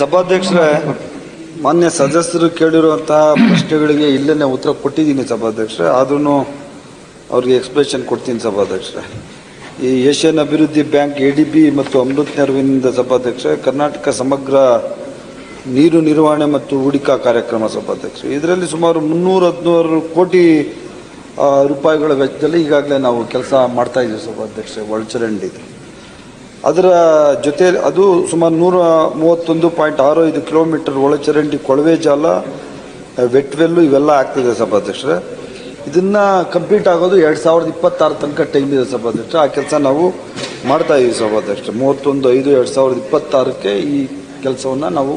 ಸಭಾಧ್ಯಕ್ಷರೇ, ಮಾನ್ಯ ಸದಸ್ಯರು ಕೇಳಿರುವಂತಹ ಪ್ರಶ್ನೆಗಳಿಗೆ ಇಲ್ಲೇ ಉತ್ತರ ಕೊಟ್ಟಿದ್ದೀನಿ ಸಭಾಧ್ಯಕ್ಷರೇ ಆದ್ರೂ ಅವ್ರಿಗೆ ಎಕ್ಸ್ಪ್ರೆಷನ್ ಕೊಡ್ತೀನಿ ಸಭಾಧ್ಯಕ್ಷರೇ. ಈ ಏಷ್ಯನ್ ಅಭಿವೃದ್ಧಿ ಬ್ಯಾಂಕ್ ಎ ಡಿ ಬಿ ಮತ್ತು ಅಮೃತ್ ನೆರವಿನಿಂದ ಸಭಾಧ್ಯಕ್ಷರೇ, ಕರ್ನಾಟಕ ಸಮಗ್ರ ನೀರು ನಿರ್ವಹಣೆ ಮತ್ತು ಹೂಡಿಕಾ ಕಾರ್ಯಕ್ರಮ ಸಭಾಧ್ಯಕ್ಷರು. ಇದರಲ್ಲಿ ಸುಮಾರು ಮುನ್ನೂರ ಹದಿನೂರು ಕೋಟಿ ರೂಪಾಯಿಗಳ ವೆಚ್ಚದಲ್ಲಿ ಈಗಾಗಲೇ ನಾವು ಕೆಲಸ ಮಾಡ್ತಾ ಇದ್ದೀವಿ ಸಭಾಧ್ಯಕ್ಷರೇ ಒಳಚರಂಡಿದು ಅದರ ಜೊತೆ ಅದು ಸುಮಾರು ನೂರ ಮೂವತ್ತೊಂದು ಪಾಯಿಂಟ್ ಆರು ಐದು ಕಿಲೋಮೀಟರ್ ಒಳಚರಂಡಿ ಕೊಳವೆ ಜಾಲ ವೆಟ್ವೆಲ್ಲು ಇವೆಲ್ಲ ಆಗ್ತಿದೆ ಸಭಾಧ್ಯಕ್ಷರೇ. ಇದನ್ನ ಕಂಪ್ಲೀಟ್ ಆಗೋದು ಎರಡು ಸಾವಿರದ ಇಪ್ಪತ್ತಾರು ತನಕ ಟೈಮ್ ಇದೆ ಸಭಾಧ್ಯಕ್ಷ ಆ ಕೆಲಸ ನಾವು ಮಾಡ್ತಾ ಇದ್ದೀವಿ ಸಭಾಧ್ಯಕ್ಷ ಮೂವತ್ತೊಂದು ಐದು ಎರಡು ಸಾವಿರದ ಇಪ್ಪತ್ತಾರಕ್ಕೆ ಈ ಕೆಲಸವನ್ನು ನಾವು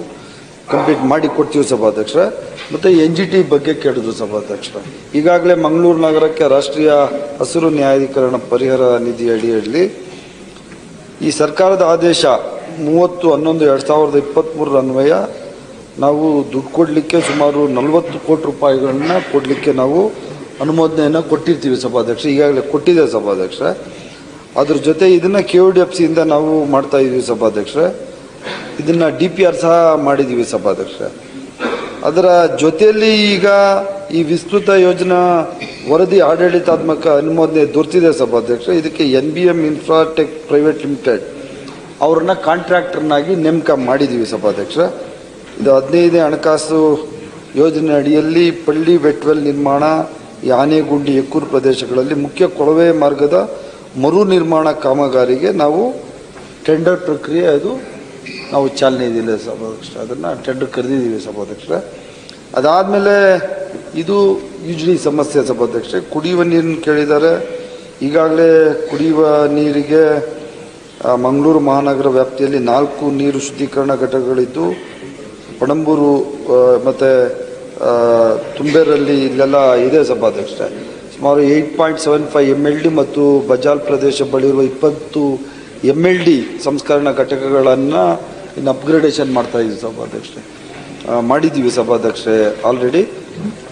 ಕಂಪ್ಲೀಟ್ ಮಾಡಿ ಕೊಡ್ತೀವಿ ಸಭಾಧ್ಯಕ್ಷರೇ. ಮತ್ತು ಎನ್ ಜಿ ಟಿ ಬಗ್ಗೆ ಕೇಳಿದ್ರು ಸಭಾಧ್ಯಕ್ಷರ. ಈಗಾಗಲೇ ಮಂಗಳೂರು ನಗರಕ್ಕೆ ರಾಷ್ಟ್ರೀಯ ಹಸಿರು ನ್ಯಾಯಾಧೀಕರಣ ಪರಿಹಾರ ನಿಧಿ ಅಡಿಯಲ್ಲಿ ಈ ಸರ್ಕಾರದ ಆದೇಶ ಮೂವತ್ತು, ಹನ್ನೊಂದು, ಎರಡು ಸಾವಿರದ ಇಪ್ಪತ್ತ್ಮೂರರ ಅನ್ವಯ ನಾವು ದುಡ್ಡು ಕೊಡಲಿಕ್ಕೆ ಸುಮಾರು ನಲವತ್ತು ಕೋಟಿ ರೂಪಾಯಿಗಳನ್ನ ಕೊಡಲಿಕ್ಕೆ ನಾವು ಅನುಮೋದನೆಯನ್ನು ಕೊಟ್ಟಿರ್ತೀವಿ ಸಭಾಧ್ಯಕ್ಷ, ಈಗಾಗಲೇ ಕೊಟ್ಟಿದೆ ಸಭಾಧ್ಯಕ್ಷ. ಅದ್ರ ಜೊತೆ ಇದನ್ನು ಕೆ ಡಿ ಎಫ್ ಸಿಯಿಂದ ನಾವು ಮಾಡ್ತಾ ಇದ್ದೀವಿ ಸಭಾಧ್ಯಕ್ಷ. ಇದನ್ನು ಡಿ ಪಿ ಆರ್ ಸಹ ಮಾಡಿದ್ದೀವಿ ಸಭಾಧ್ಯಕ್ಷ. ಅದರ ಜೊತೆಯಲ್ಲಿ ಈಗ ಈ ವಿಸ್ತೃತ ಯೋಜನಾ ವರದಿ ಆಡಳಿತಾತ್ಮಕ ಅನುಮೋದನೆ ದೊರೆತಿದೆ ಸಭಾಧ್ಯಕ್ಷ ಇದಕ್ಕೆ N B M infratech private limited ಅವ್ರನ್ನ ಕಾಂಟ್ರಾಕ್ಟರ್ನಾಗಿ ನೇಮಕ ಮಾಡಿದ್ದೀವಿ ಸಭಾಧ್ಯಕ್ಷ ಇದು ಹದಿನೈದನೇ ಹಣಕಾಸು ಯೋಜನೆ ಅಡಿಯಲ್ಲಿ ಪಳ್ಳಿ ವೆಟ್ವೆಲ್ ನಿರ್ಮಾಣ, ಯಾನೆಗುಂಡಿ ಎಕ್ಕೂರು ಪ್ರದೇಶಗಳಲ್ಲಿ ಮುಖ್ಯ ಕೊಳವೆ ಮಾರ್ಗದ ಮರು ನಿರ್ಮಾಣ ಕಾಮಗಾರಿಗೆ ನಾವು ಟೆಂಡರ್ ಪ್ರಕ್ರಿಯೆ ಅದು ನಾವು ಚಾಲನೆ ಇದಿಲ್ಲ ಸಭಾಧ್ಯಕ್ಷ ಅದನ್ನು ಟೆಂಡರ್ ಕರೆದಿದ್ದೀವಿ ಸಭಾಧ್ಯಕ್ಷ ಅದಾದಮೇಲೆ ಇದು ಯೂಜ್ವಲಿ ಸಮಸ್ಯೆ ಸಭಾಧ್ಯಕ್ಷ. ಕುಡಿಯುವ ನೀರನ್ನು ಕೇಳಿದ್ದಾರೆ. ಈಗಾಗಲೇ ಕುಡಿಯುವ ನೀರಿಗೆ ಮಂಗಳೂರು ಮಹಾನಗರ ವ್ಯಾಪ್ತಿಯಲ್ಲಿ ನಾಲ್ಕು ನೀರು ಶುದ್ಧೀಕರಣ ಘಟಕಗಳಿದ್ದು, ಪಣಂಬೂರು ಮತ್ತು ತುಂಬೇರಲ್ಲಿ ಇಲ್ಲೆಲ್ಲ ಇದೆ ಸಭಾಧ್ಯಕ್ಷ ಸುಮಾರು eight point seven five M L D ಮತ್ತು ಬಜಾಲ್ ಪ್ರದೇಶ ಬಳಿ ಇರುವ ಇಪ್ಪತ್ತು ಎಂ ಎಲ್ ಡಿ ಸಂಸ್ಕರಣಾ ಘಟಕಗಳನ್ನು ಇನ್ನು ಅಪ್ಗ್ರೇಡೇಷನ್ ಮಾಡ್ತಾ ಇದ್ದೀವಿ ಸಭಾಧ್ಯಕ್ಷ ಮಾಡಿದ್ದೀವಿ ಸಭಾಧ್ಯಕ್ಷ ಆಲ್ರೆಡಿ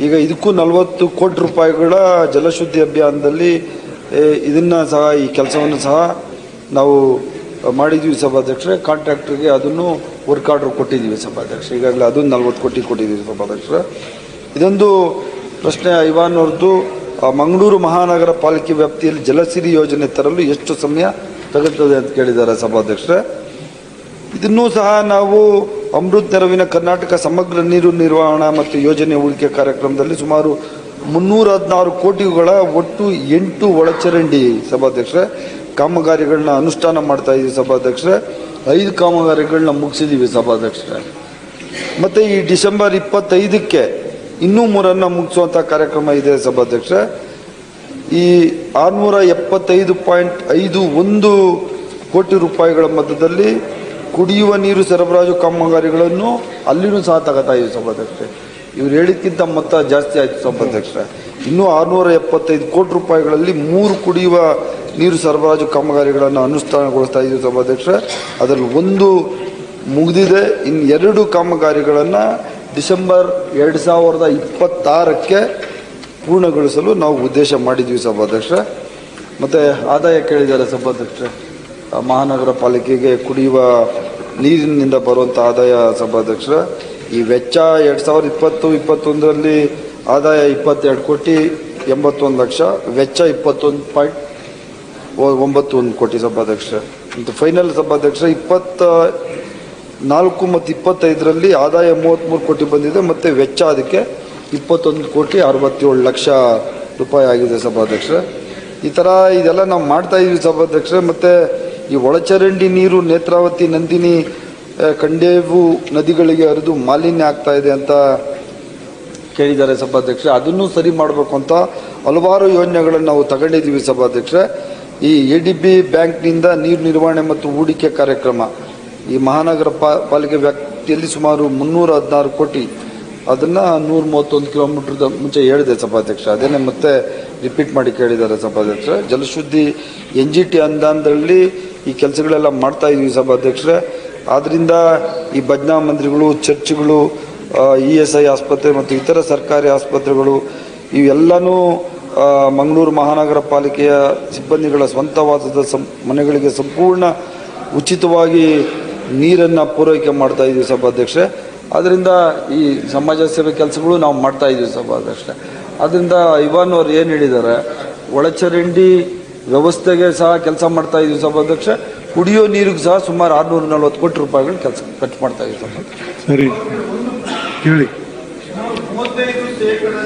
ಈಗ ಇದಕ್ಕೂ ನಲವತ್ತು ಕೋಟಿ ರೂಪಾಯಿಗಳ ಜಲಶುದ್ಧಿ ಅಭಿಯಾನದಲ್ಲಿ ಇದನ್ನ ಸಹ ಈ ಕೆಲಸವನ್ನು ಸಹ ನಾವು ಮಾಡಿದ್ದೀವಿ ಸಭಾಧ್ಯಕ್ಷರೇ. ಕಾಂಟ್ರಾಕ್ಟರ್ಗೆ ಅದನ್ನು ವರ್ಕ್ ಆರ್ಡರ್ ಕೊಟ್ಟಿದ್ದೀವಿ ಸಭಾಧ್ಯಕ್ಷ ಈಗಾಗಲೇ ಅದನ್ನು ನಲ್ವತ್ತು ಕೋಟಿ ಕೊಟ್ಟಿದ್ದೀವಿ ಸಭಾಧ್ಯಕ್ಷರ. ಇದೊಂದು ಪ್ರಶ್ನೆ ಐವಾನ್ ಅವ್ರದ್ದು ಆ, ಮಂಗಳೂರು ಮಹಾನಗರ ಪಾಲಿಕೆ ವ್ಯಾಪ್ತಿಯಲ್ಲಿ ಜಲಸಿರಿ ಯೋಜನೆ ತರಲು ಎಷ್ಟು ಸಮಯ ತಗುತ್ತದೆ ಅಂತ ಕೇಳಿದ್ದಾರೆ ಸಭಾಧ್ಯಕ್ಷರೇ. ಇದನ್ನೂ ಸಹ ನಾವು ಅಮೃತ್ ನೆರವಿನ ಕರ್ನಾಟಕ ಸಮಗ್ರ ನೀರು ನಿರ್ವಹಣಾ ಮತ್ತು ಯೋಜನೆ ಹೂಡಿಕೆ ಕಾರ್ಯಕ್ರಮದಲ್ಲಿ ಸುಮಾರು ಮುನ್ನೂರ ಹದಿನಾರು ಕೋಟಿಗಳ ಒಟ್ಟು ಎಂಟು ಒಳಚರಂಡಿ ಸಭಾಧ್ಯಕ್ಷರ, ಕಾಮಗಾರಿಗಳನ್ನ ಅನುಷ್ಠಾನ ಮಾಡ್ತಾ ಇದ್ದೀವಿ ಸಭಾಧ್ಯಕ್ಷರ, ಐದು ಕಾಮಗಾರಿಗಳನ್ನ ಮುಗಿಸಿದ್ದೀವಿ ಸಭಾಧ್ಯಕ್ಷರ. ಮತ್ತು ಈ ಡಿಸೆಂಬರ್ ಇಪ್ಪತ್ತೈದಕ್ಕೆ ಇನ್ನೂ ಮೂರನ್ನು ಮುಗಿಸುವಂಥ ಕಾರ್ಯಕ್ರಮ ಇದೆ ಸಭಾಧ್ಯಕ್ಷ ಈ ಆರುನೂರ ಎಪ್ಪತ್ತೈದು ಪಾಯಿಂಟ್ ಐದು ಒಂದು ಕೋಟಿ ರೂಪಾಯಿಗಳ ಮಧ್ಯದಲ್ಲಿ ಕುಡಿಯುವ ನೀರು ಸರಬರಾಜು ಕಾಮಗಾರಿಗಳನ್ನು ಅಲ್ಲಿನೂ ಸಹ ತಗೋತಾ ಇದ್ದೀವಿ ಸಭಾಧ್ಯಕ್ಷ ಇವ್ರು ಹೇಳಿದ್ಕಿಂತ ಮೊತ್ತ ಜಾಸ್ತಿ ಆಯಿತು ಸಭಾಧ್ಯಕ್ಷ ಇನ್ನೂ ಆರುನೂರ ಎಪ್ಪತ್ತೈದು ಕೋಟಿ ರೂಪಾಯಿಗಳಲ್ಲಿ ಮೂರು ಕುಡಿಯುವ ನೀರು ಸರಬರಾಜು ಕಾಮಗಾರಿಗಳನ್ನು ಅನುಷ್ಠಾನಗೊಳಿಸ್ತಾ ಇದ್ದೀವಿ ಸಭಾಧ್ಯಕ್ಷ ಅದರಲ್ಲಿ ಒಂದು ಮುಗಿದಿದೆ. ಇನ್ನು ಎರಡು ಕಾಮಗಾರಿಗಳನ್ನು ಡಿಸೆಂಬರ್ ಎರಡು ಸಾವಿರದ ಇಪ್ಪತ್ತಾರಕ್ಕೆ ಪೂರ್ಣಗೊಳಿಸಲು ನಾವು ಉದ್ದೇಶ ಮಾಡಿದ್ದೀವಿ ಸಭಾಧ್ಯಕ್ಷ ಮತ್ತು ಆದಾಯ ಕೇಳಿದ್ದಾರೆ ಸಭಾಧ್ಯಕ್ಷ ಮಹಾನಗರ ಪಾಲಿಕೆಗೆ ಕುಡಿಯುವ ನೀರಿನಿಂದ ಬರುವಂಥ ಆದಾಯ ಸಭಾಧ್ಯಕ್ಷ ಈ ವೆಚ್ಚ ಎರಡು ಸಾವಿರದ ಇಪ್ಪತ್ತು, ಇಪ್ಪತ್ತೊಂದರಲ್ಲಿ ಆದಾಯ ಇಪ್ಪತ್ತೆರಡು ಕೋಟಿ ಎಂಬತ್ತೊಂದು ಲಕ್ಷ, ವೆಚ್ಚ ಇಪ್ಪತ್ತೊಂದು ಪಾಯಿಂಟ್ ಒಂಬತ್ತು ಒಂದು ಕೋಟಿ ಸಭಾಧ್ಯಕ್ಷ ಮತ್ತು ಫೈನಲ್ ಸಭಾಧ್ಯಕ್ಷ ಇಪ್ಪತ್ತ ನಾಲ್ಕು ಮತ್ತು ಇಪ್ಪತ್ತೈದರಲ್ಲಿ ಆದಾಯ ಮೂವತ್ತ್ಮೂರು ಕೋಟಿ ಬಂದಿದೆ ಮತ್ತು ವೆಚ್ಚ ಅದಕ್ಕೆ ಇಪ್ಪತ್ತೊಂದು ಕೋಟಿ ಅರವತ್ತೇಳು ಲಕ್ಷ ರೂಪಾಯಿ ಆಗಿದೆ ಸಭಾಧ್ಯಕ್ಷ ಈ ಥರ ಇದೆಲ್ಲ ನಾವು ಮಾಡ್ತಾ ಇದ್ವಿ ಸಭಾಧ್ಯಕ್ಷ ಮತ್ತು ಈ ಒಳಚರಂಡಿ ನೀರು ನೇತ್ರಾವತಿ, ನಂದಿನಿ ಕಂಡೇವು ನದಿಗಳಿಗೆ ಹರಿದು ಮಾಲಿನ್ಯ ಆಗ್ತಾ ಇದೆ ಅಂತ ಕೇಳಿದ್ದಾರೆ ಸಭಾಧ್ಯಕ್ಷ ಅದನ್ನು ಸರಿ ಮಾಡಬೇಕು ಅಂತ ಹಲವಾರು ಯೋಜನೆಗಳನ್ನು ನಾವು ತಗೊಂಡಿದ್ದೀವಿ ಸಭಾಧ್ಯಕ್ಷ ಈ ಎ ಡಿ ಬಿ ಬ್ಯಾಂಕ್ನಿಂದ ನೀರು ನಿರ್ವಹಣೆ ಮತ್ತು ಹೂಡಿಕೆ ಕಾರ್ಯಕ್ರಮ ಈ ಮಹಾನಗರ ಪಾಲಿಕೆ ವ್ಯಾಪ್ತಿಯಲ್ಲಿ ಸುಮಾರು ಮುನ್ನೂರ ಹದಿನಾರು ಕೋಟಿ ಅದನ್ನು ನೂರ ಮೂವತ್ತೊಂದು ಕಿಲೋಮೀಟ್ರದ ಮುಂಚೆ ಹೇಳಿದೆ ಸಭಾಧ್ಯಕ್ಷ ಅದೇನೇ ಮತ್ತೆ ರಿಪೀಟ್ ಮಾಡಿ ಕೇಳಿದ್ದಾರೆ ಸಭಾಧ್ಯಕ್ಷ ಜಲಶುದ್ಧಿ ಎನ್ ಜಿ ಟಿ ಅನುದಾನದಲ್ಲಿ ಈ ಕೆಲಸಗಳೆಲ್ಲ ಮಾಡ್ತಾ ಇದ್ವಿ ಸಭಾಧ್ಯಕ್ಷರೇ. ಆದ್ದರಿಂದ ಈ ಭಜನಾ ಮಂದಿರಗಳು, ಚರ್ಚ್ಗಳು ಇ ಎಸ್ ಐ ಆಸ್ಪತ್ರೆ ಮತ್ತು ಇತರ ಸರ್ಕಾರಿ ಆಸ್ಪತ್ರೆಗಳು, ಇವೆಲ್ಲನೂ ಮಂಗಳೂರು ಮಹಾನಗರ ಪಾಲಿಕೆಯ ಸಿಬ್ಬಂದಿಗಳ ಸ್ವಂತ ವಾಸದ ಸಂ, ಮನೆಗಳಿಗೆ ಸಂಪೂರ್ಣ ಉಚಿತವಾಗಿ ನೀರನ್ನು ಪೂರೈಕೆ ಮಾಡ್ತಾ ಇದ್ದೀವಿ ಸಭಾಧ್ಯಕ್ಷೆ ಅದರಿಂದ ಈ ಸಮಾಜ ಸೇವೆ ಕೆಲಸಗಳು ನಾವು ಮಾಡ್ತಾ ಇದ್ದೀವಿ ಸಭಾಧ್ಯಕ್ಷೆ ಅದರಿಂದ ಇವಾನ್ ಅವ್ರು ಏನು ಹೇಳಿದ್ದಾರೆ? ಒಳಚರಂಡಿ ವ್ಯವಸ್ಥೆಗೆ ಸಹ ಕೆಲಸ ಮಾಡ್ತಾ ಇದ್ದೀವಿ ಸಭಾಧ್ಯಕ್ಷ. ಕುಡಿಯೋ ನೀರಿಗೆ ಸಹ ಸುಮಾರು ಆರುನೂರ ನಲ್ವತ್ತು ಕೋಟಿ ರೂಪಾಯಿಗಳು ಕೆಲಸ ಖರ್ಚು ಮಾಡ್ತಾ ಇದ್ದೀವಿ ಸಭಾಧ್ಯಕ್ಷೆ. ಸರಿ. ಕೇಳಿ.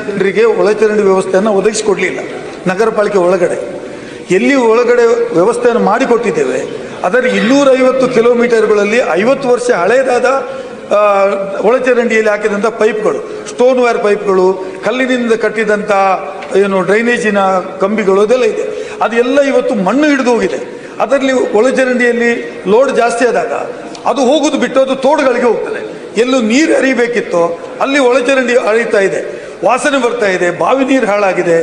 ಜನರಿಗೆ ಒಳಚರಂಡಿ ವ್ಯವಸ್ಥೆಯನ್ನು ಒದಗಿಸಿಕೊಡ್ಲಿಲ್ಲ. ನಗರ ಪಾಲಿಕೆ ಒಳಗಡೆ. ಎಲ್ಲಿ ಒಳಗಡೆ ವ್ಯವಸ್ಥೆಯನ್ನು ಮಾಡಿಕೊಟ್ಟಿದ್ದೇವೆ ಅದರ ಇನ್ನೂರೈವತ್ತು ಕಿಲೋಮೀಟರ್ಗಳಲ್ಲಿ ಐವತ್ತು ವರ್ಷ ಹಳೆಯದಾದ ಒಳಚರಂಡಿಯಲ್ಲಿ ಹಾಕಿದಂಥ ಪೈಪ್ಗಳು ಸ್ಟೋನ್ ವೈರ್ ಪೈಪ್ಗಳು, ಕಲ್ಲಿನಿಂದ ಕಟ್ಟಿದಂಥ ಏನು ಡ್ರೈನೇಜಿನ ಕಂಬಿಗಳು ಅದೆಲ್ಲ ಇದೆ. ಅದೆಲ್ಲ ಇವತ್ತು ಮಣ್ಣು ಹಿಡಿದು ಹೋಗಿದೆ. ಅದರಲ್ಲಿ ಒಳಚರಂಡಿಯಲ್ಲಿ ಲೋಡ್ ಜಾಸ್ತಿ ಆದಾಗ ಅದು ಹೋಗೋದು ಬಿಟ್ಟು ಅದು ತೋಡುಗಳಿಗೆ ಹೋಗ್ತದೆ. ಎಲ್ಲೂ ನೀರು ಹರಿಬೇಕಿತ್ತೋ, ಅಲ್ಲಿ ಒಳಚರಂಡಿ ಅರಿತಾ ಇದೆ. ವಾಸನೆ ಬರ್ತಾ ಇದೆ, ಬಾವಿ ನೀರು ಹಾಳಾಗಿದೆ,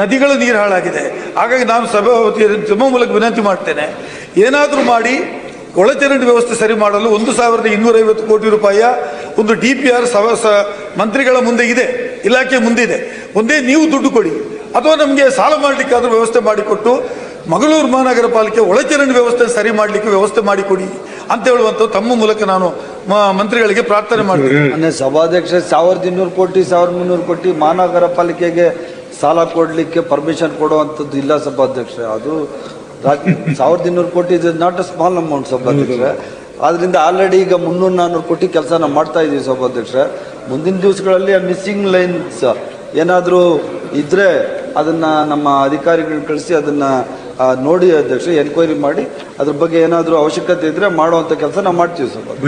ನದಿಗಳ ನೀರು ಹಾಳಾಗಿದೆ. ಹಾಗಾಗಿ ನಾನು ಸಭಾಪತಿ ಸಭಾ ಮೂಲಕ ವಿನಂತಿ ಮಾಡ್ತೇನೆ, ಏನಾದರೂ ಮಾಡಿ ಒಳಚರಂಡಿ ವ್ಯವಸ್ಥೆ ಸರಿ ಮಾಡಲು ಒಂದು ಸಾವಿರದ ಇನ್ನೂರೈವತ್ತು ಕೋಟಿ ರೂಪಾಯಿಯ ಒಂದು ಡಿ ಪಿ ಆರ್ ಸವ ಮಂತ್ರಿಗಳ ಮುಂದೆ ಇದೆ, ಇಲಾಖೆ ಮುಂದೆ ಇದೆ. ಒಂದೇ ನೀವು ದುಡ್ಡು ಕೊಡಿ. ಅಥವಾ ನಮಗೆ ಸಾಲ ಮಾಡಲಿಕ್ಕಾದರೂ ವ್ಯವಸ್ಥೆ ಮಾಡಿಕೊಟ್ಟು ಮಗಳೂರು ಮಹಾನಗರ ಪಾಲಿಕೆ ಒಳಚರಂಡಿ ವ್ಯವಸ್ಥೆ ಸರಿ ಮಾಡಲಿಕ್ಕೆ ವ್ಯವಸ್ಥೆ ಮಾಡಿಕೊಡಿ ಅಂತ ಹೇಳುವಂಥ ತಮ್ಮ ಮೂಲಕ ನಾನು ಮಂತ್ರಿಗಳಿಗೆ ಪ್ರಾರ್ಥನೆ ಮಾಡ್ತೀನಿ. ಸಭಾಧ್ಯಕ್ಷ ಸಾವಿರದ ಇನ್ನೂರು ಕೋಟಿ, ಸಾವಿರದ ಮುನ್ನೂರು ಕೋಟಿ ಮಹಾನಗರ ಪಾಲಿಕೆಗೆ ಸಾಲ ಕೊಡಲಿಕ್ಕೆ ಪರ್ಮಿಷನ್ ಕೊಡುವಂಥದ್ದು ಇಲ್ಲ ಸಭಾಧ್ಯಕ್ಷ ಅದು ಸಾವಿರದ ಇನ್ನೂರು ಕೋಟಿ is not a small amount ಸಭಾಧ್ಯಕ್ಷರ ಆದ್ರಿಂದ ಆಲ್ರೆಡಿ ಈಗ ಮುನ್ನೂರು ನಾನ್ನೂರು ಕೋಟಿ ಕೆಲಸನ ಮಾಡ್ತಾ ಇದ್ದೀವಿ ಸಭಾಧ್ಯಕ್ಷ ಮುಂದಿನ ದಿವಸಗಳಲ್ಲಿ ಮಿಸ್ಸಿಂಗ್ ಲೈನ್ಸ್ ಏನಾದರೂ ಇದ್ರೆ ಅದನ್ನ ನಮ್ಮ ಅಧಿಕಾರಿಗಳು ಕಳಿಸಿ ಅದನ್ನ ನೋಡಿ ಅಧ್ಯಕ್ಷ ಎನ್ಕ್ವೈರಿ ಮಾಡಿ, ಅದ್ರ ಬಗ್ಗೆ ಏನಾದರೂ ಅವಶ್ಯಕತೆ ಇದ್ರೆ ಮಾಡುವಂಥ ಕೆಲಸ ನಾವು ಮಾಡ್ತೀವಿ ಸಭಾಧ್ಯಕ್ಷ